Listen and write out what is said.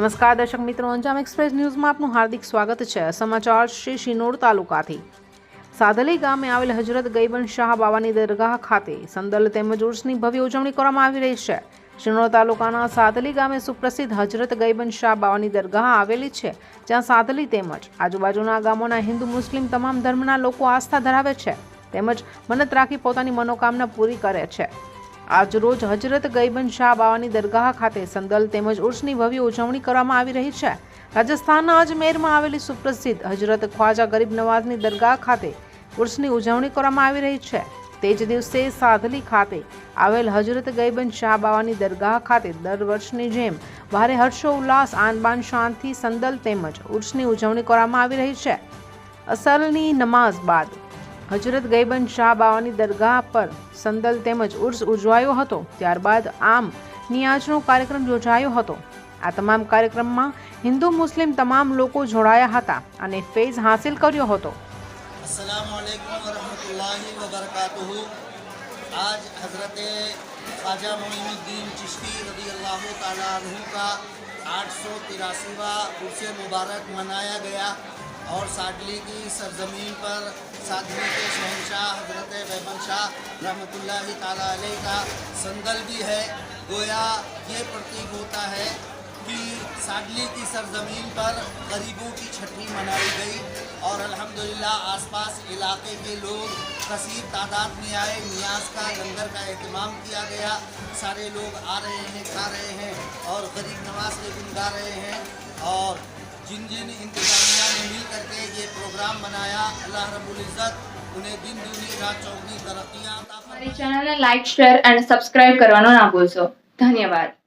નમસ્કાર દર્શક મિત્રો, અંજામ એક્સપ્રેસ ન્યૂઝમાં આપનું હાર્દિક સ્વાગત છે. સમાચાર શ્રી શિનોર તાલુકાથી. સાદલી ગામે આવેલ હજરત ગઈબન શાહ બાવાની દરગાહ ખાતે સંદલ તેમજ ઉર્સની ભવ્ય ઉજવણી કરવામાં આવી રહી છે. શિનોર તાલુકાના સાદલી ગામે સુપ્રસિદ્ધ હજરત ગઈબન શાહ બાવાની દરગાહ આવેલી છે, જ્યાં સાદલી તેમજ આજુબાજુના ગામોના હિન્દુ, મુસ્લિમ તમામ ધર્મના લોકો આસ્થા ધરાવે છે તેમજ મનત રાખી પોતાની મનોકામના પૂરી કરે છે. આજરોજ હજરત ગઈબન શાહ બાવાની દરગાહ ખાતે સંદલ તેમજ ઉર્સની ભવ્ય ઉજવણી કરવામાં આવી રહી છે. રાજસ્થાનના અજમેરમાં આવેલી સુપ્રસિદ્ધ હજરત ખ્વાજા ગરીબ નવાઝની દરગાહ ખાતે ઉર્સની ઉજવણી કરવામાં આવી રહી છે. તે જ દિવસે સાધલી ખાતે આવેલ હજરત ગઈબન શાહ બાવાની દરગાહ ખાતે દર વર્ષની જેમ ભારે હર્ષો ઉલ્લાસ આનબાન, શાંતિ, સંદલ તેમજ ઉર્સની ઉજવણી કરવામાં આવી રહી છે. અસલની નમાઝ બાદ હજરત ગઈબન શાહ બાવાની દરગાહ પર સંદલ તેમજ ઉર્સ ઉજવાયો હતો ત્યારબાદ આમ નિયાજનો કાર્યક્રમ યોજાયો હતો આ તમામ કાર્યક્રમમાં હિન્દુ મુસ્લિમ તમામ લોકો જોડાયા હતા અને ફેઝ હાંસિલ કર્યો હતો असलकम वरहमतुल्लाहि वबरकातुहु आज हज़रत ख्वाजा मोइनुद्दीन चिश्ती रदी अल्लाह ताला अन्हु का आठ सौ तिरासीवा उर्स मुबारक मनाया गया और साडली की सरजमीन पर सादली के शहनशाह, हज़रत बैबन शाह, रहमतुल्लाहि ताला का संदल भी है। गोया ये प्रतीक होता है कि साडली की सरजमीन पर गरीबों की छठी मनाई गई और अल्हम्दुलिल्लाह आसपास इलाके के लोग कसीर तादाद में आए। नियाज का, लंगर का एहतमाम किया गया। सारे लोग आ रहे हैं, खा रहे हैं और गरीब नवाज़ के दिन गा रहे हैं और जिन जिन इंतजामिया ने मिल करके ये प्रोग्राम बनाया अल्लाह रबुल्ज़त उन्हें दिन दुनिया रात चौगनी तरक्यां हमारे चैनल ने लाइक शेयर एंड सब्सक्राइब करवाना ना भूलसो धन्यवाद